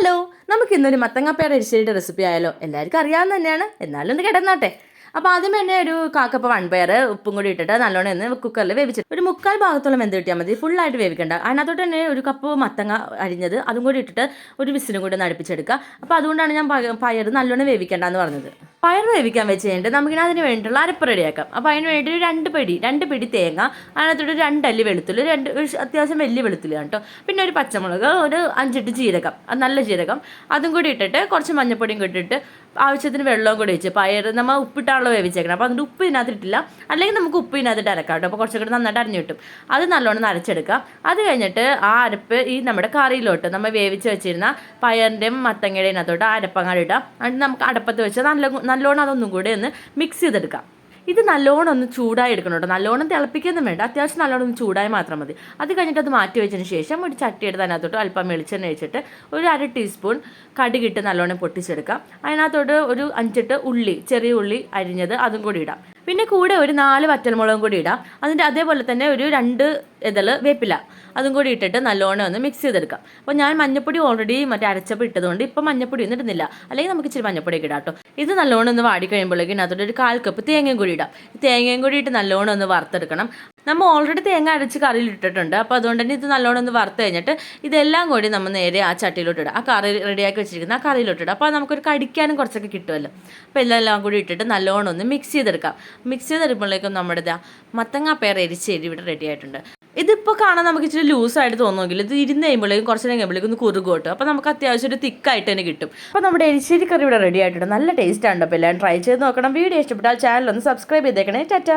Hello നമുക്ക് ഇന്നൊരു മത്തങ്ങപ്പയുടെ എരിശ്ശേരിയുടെ recipe ആയാലോ? എല്ലാവർക്കും അറിയാവുന്ന തന്നെയാണ്. എന്നാലും ഒന്ന് കിടന്നാട്ടെ. അപ്പോൾ ആദ്യം തന്നെ ഒരു കാക്കപ്പ വൺ വൺപയർ ഉപ്പും കൂടി ഇട്ടിട്ട് നല്ലോണം ഒന്ന് കുക്കറിൽ വേവിച്ചിട്ട് ഒരു മുക്കാൽ ഭാഗത്തോളം വെന്ത് കിട്ടിയാൽ മതി. ഫുള്ളായിട്ട് വേവിക്കേണ്ട. അതിനകത്തോട്ട് തന്നെ ഒരു കപ്പ് മത്തങ്ങ അരിഞ്ഞത് അതും കൂടി ഇട്ടിട്ട് ഒരു വിസിലും കൂടി ഒന്ന് അടുപ്പിച്ചെടുക്കുക. അപ്പോൾ അതുകൊണ്ടാണ് ഞാൻ പയ- പയർ നല്ലോണം വേവിക്കേണ്ടതെന്ന് പറഞ്ഞത്. പയർ വേവിക്കാൻ വെച്ച് കഴിഞ്ഞിട്ട് നമുക്കിനി അതിന് വേണ്ടിയിട്ടുള്ള അരപ്പ് റെഡിയാക്കാം. അപ്പോൾ അതിന് വേണ്ടിയിട്ട് രണ്ട് പിടി രണ്ട് പിടി തേങ്ങ അതിനകത്തോട്ട് രണ്ട് രണ്ടല്ലി വെളുത്തുള്ളി രണ്ട് അത്യാവശ്യം വലിയ വെളുത്തുള്ളി കേട്ടോ. പിന്നെ ഒരു പച്ചമുളക് ഒരു അഞ്ചെട്ട് ജീരകം അത് നല്ല ജീരകം. അതും കൂടി ഇട്ടിട്ട് കുറച്ച് മഞ്ഞപ്പൊടിയും കൂടി ഇട്ടിട്ട് ആവശ്യത്തിന് വെള്ളവും കൂടി വെച്ച് പയർ നമ്മൾ ഉപ്പിട്ടാണല്ലോ വേവിച്ചേക്കണം. അപ്പോൾ അതിന്റെ ഉപ്പ് ഇതിനകത്ത് ഇട്ടില്ല അല്ലെങ്കിൽ നമുക്ക് ഉപ്പ് ഇതിനകത്തിട്ട് അരക്കാം കേട്ടോ. അപ്പോൾ കുറച്ചും കൂടി നന്നായിട്ട് അരഞ്ഞു അത് നല്ലോണം നരച്ചെടുക്കാം അത് കഴിഞ്ഞിട്ട് ആ അരപ്പ് ഈ നമ്മുടെ കറിയിലോട്ട് നമ്മൾ വേവിച്ച് വെച്ചിരുന്ന പയറിന്റെയും മത്തങ്ങയുടെയും ആ അരപ്പങ്ങാടി ഇടാം. എന്നിട്ട് നമുക്ക് അടപ്പത്ത് വെച്ച് നല്ല നല്ലോണം അതൊന്നും കൂടെ ഒന്ന് മിക്സ് ചെയ്തെടുക്കാം. ഇത് നല്ലോണം ഒന്ന് ചൂടായി എടുക്കണം കേട്ടോ നല്ലോണം തിളപ്പിക്കൊന്നും വേണ്ട. അത്യാവശ്യം നല്ലോണം ഒന്ന് ചൂടായി മാത്രം മതി. അത് കഴിഞ്ഞിട്ട് അത് മാറ്റി വെച്ചതിന് ശേഷം ഒരു ചട്ടി എടുത്ത് അതിനകത്തോട്ട് അല്പം വെളിച്ചെണ്ണ ഒഴിച്ചിട്ട് ഒരു അര ടീസ്പൂൺ കടുകിട്ട് നല്ലോണം പൊട്ടിച്ചെടുക്കാം. അതിനകത്തോട്ട് ഒരു അഞ്ചെട്ട് ഉള്ളി ചെറിയ ഉള്ളി അരിഞ്ഞത് അതും കൂടി ഇടാം. പിന്നെ കൂടെ ഒരു നാല് വറ്റൽമുളകും കൂടി ഇടാം. അതിന്റെ അതേപോലെ തന്നെ ഒരു രണ്ട് ഇതൾ വേപ്പില അതും കൂടി ഇട്ടിട്ട് നല്ലോണം ഒന്ന് മിക്സ് ചെയ്തെടുക്കാം. അപ്പോൾ ഞാൻ മഞ്ഞപ്പൊടി ഓൾറെഡി മറ്റേ അരച്ചപ്പോൾ ഇട്ടതുകൊണ്ട് ഇപ്പം മഞ്ഞപ്പൊടി ഒന്നും ഇടുന്നില്ല. അല്ലെങ്കിൽ നമുക്ക് ഇച്ചിരി മഞ്ഞപ്പൊടി ഇടാം കേട്ടോ ഇത് നല്ലോണം ഒന്ന് വാടി കഴിയുമ്പോഴേക്കും അതിന്റെ ഒരു കാൽ കപ്പ് തേങ്ങയും കൂടി ഇടാം. തേങ്ങയും കൂടി ഇട്ട് നല്ലോണം ഒന്ന് വറുത്തെടുക്കണം. നമ്മൾ ഓൾറെഡി തേങ്ങ അരച്ച് കറിയിൽ ഇട്ടിട്ടുണ്ട്. അപ്പോൾ അതുകൊണ്ട് തന്നെ ഇത് നല്ലോണം ഒന്ന് വറുത്ത് കഴിഞ്ഞിട്ട് ഇതെല്ലാം കൂടി നമ്മൾ നേരെ ആ ചട്ടിയിലോട്ട് ഇടുക ആ കറി റെഡിയാക്കി വെച്ചിരിക്കുന്ന ആ കറിയിലോട്ട് ഇടുക അപ്പോൾ നമുക്കൊരു കടിക്കാനും കുറച്ചൊക്കെ കിട്ടുമല്ലോ. അപ്പോൾ എല്ലാം കൂടി ഇട്ടിട്ട് നല്ലോണം ഒന്ന് മിക്സ് ചെയ്തെടുക്കാം. മിക്സ് ചെയ്തെടുക്കുമ്പോഴേക്കും നമ്മുടെ ഇതാ മത്തങ്ങ പേർ എരിച്ചേരി ഇവിടെ റെഡി ആയിട്ടുണ്ട്. ഇതിപ്പോൾ കാണാൻ നമുക്ക് ഇച്ചിരി ലൂസായിട്ട് തോന്നുമെങ്കിൽ ഇത് ഇരുന്ന് കഴിയുമ്പോഴേക്കും കുറച്ച് നേരം കഴിയുമ്പോഴേക്കും ഒന്ന് കുറുകും കിട്ടും. അപ്പോൾ നമുക്ക് അത്യാവശ്യം ഒരു തിക്കായിട്ട് തന്നെ കിട്ടും. അപ്പോൾ നമ്മുടെ എരിശ്ശേരി കറി ഇവിടെ റെഡി ആയിട്ടുണ്ട്. നല്ല ടേസ്റ്റ് ആണ് അപ്പോൾ എല്ലാവരും ട്രൈ ചെയ്ത് നോക്കണം. വീഡിയോ ഇഷ്ടപ്പെട്ടാൽ ചാനൽ ഒന്ന് സബ്സ്ക്രൈബ് ചെയ്തേക്കണേ. ടാറ്റ.